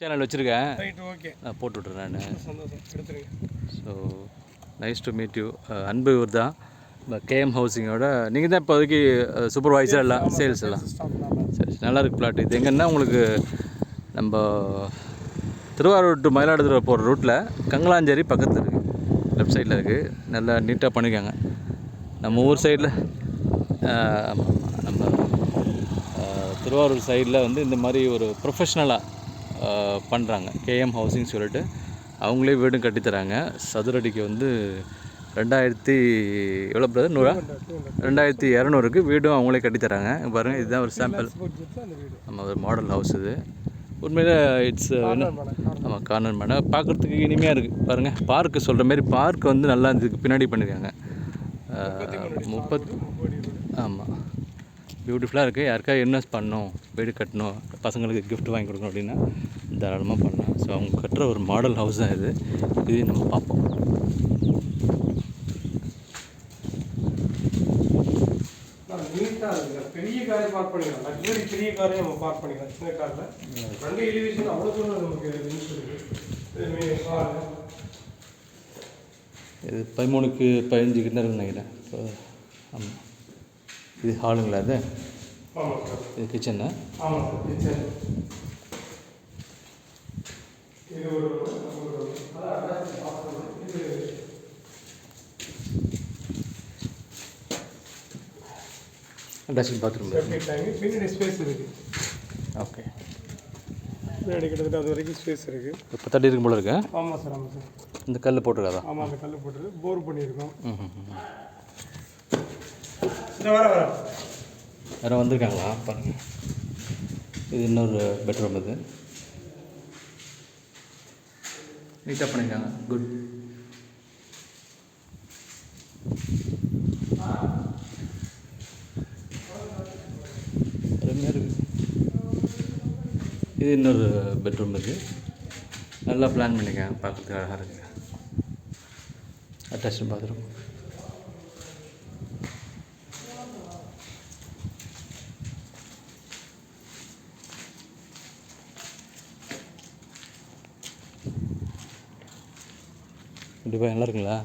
Channel வச்சுருக்கேன். Right okay நான் போட்டு விட்றேன் நான். சந்தோஷம் எடுத்துருங்க. So nice to meet you அன்பு இவர் தான் கேஎம் ஹவுசிங்கோட நீங்கள் தான் இப்போதைக்கு சூப்பர்வைசர் எல்லாம் சேல்ஸ் எல்லாம். சரி நல்லா இருக்கு பிளாட் இது எங்கன்னா உங்களுக்கு நம்ம திருவாரூர் டு மயிலாடுதுறை போகிற ரூட்டில் கங்கலாஞ்சேரி பக்கத்தில் இருக்குது லெஃப்ட் சைடில் இருக்குது நல்லா நீட்டாக பண்ணியிருக்காங்க நம்ம ஊர் சைடில் நம்ம திருவாரூர் சைடில் வந்து இந்த மாதிரி ஒரு ப்ரொஃபஷ்னலாக பண்ணுறாங்க கேஎம் ஹவுசிங் சொல்லிட்டு அவங்களே வீடும் கட்டித்தராங்க. சதுரடிக்கு வந்து ரெண்டாயிரத்தி எவ்வளோ பிரதர் நூறா? ரெண்டாயிரத்தி இரநூறுக்கு வீடும் அவங்களே கட்டித்தராங்க. பாருங்கள் இதுதான் ஒரு சாம்பிள் நம்ம ஒரு மாடல் ஹவுஸ் இது. உண்மையில இட்ஸ் என்ன? ஆமாம் கார்னர் மேடம் பார்க்குறதுக்கு இனிமையாக இருக்குது பாருங்கள் பார்க்கு சொல்கிற மாதிரி பார்க் வந்து நல்லா இதுக்கு பின்னாடி பண்ணியிருக்காங்க முப்பத் ஆமாம் பியூட்டிஃபுல்லாக இருக்குது யாருக்கா இன்வெஸ்ட் பண்ணணும். வீடு கட்டணும் பசங்களுக்கு gift வாங்கி கொடுக்கணும் அப்படின்னா தாராளமாக பண்ணலாம். ஸோ அவங்க கட்டுற ஒரு மாடல் ஹவுஸ் தான் இது. இது நம்ம பார்ப்போம். நீட்டாக இருக்குங்க பெரிய காரை பார்க் பண்ணிக்கலாம். லக்ஸரி பெரிய காரையும் நம்ம பார்க் பண்ணிக்கலாம். சின்ன காரில் ரெண்டு எலிவேஷன் அவ்வளோ தூரம் நமக்கு. யூஸ் இருக்குது இதுமே பாருங்க. இது பதிமூணுக்கு பதினஞ்சு இருக்குன்னு நினைக்கிறேன். ஆமாம் இது ஹாலுங்களா சார் இது கிச்சனு ஆமாம் சார் கிச்சன் இது ஒரு அட்டாச்சு பாத்ரூம் பின்னாடி ஸ்பேஸ் இருக்குது ஓகே பின்னாடி கிட்டத்தட்ட அது வரைக்கும் ஸ்பேஸ் இருக்குது இப்போ தட்டி இருக்கும் போல இருக்கு ஆமாம் சார் ஆமாம் சார். இந்த கல் போட்டிருக்காதா? ஆமாம் அந்த கல் போட்டுருக்கு. போர் பண்ணியிருக்கோம். ம். இந்த வர வர. யாரும் வந்திருக்காங்களா? பாருங்கள் இது இன்னொரு பெட்ரூம் இது. நீட்டாக பண்ணியிருக்காங்க குட் அருமையாக இருக்குது இது இன்னொரு பெட்ரூம் இது. நல்லா பிளான் பண்ணியிருக்காங்க பார்க்குறதுக்கு அழகாக இருக்குது அட்டாச்சு பாத்ரூம். கண்டிப்பாக நல்லா இருக்குங்களா?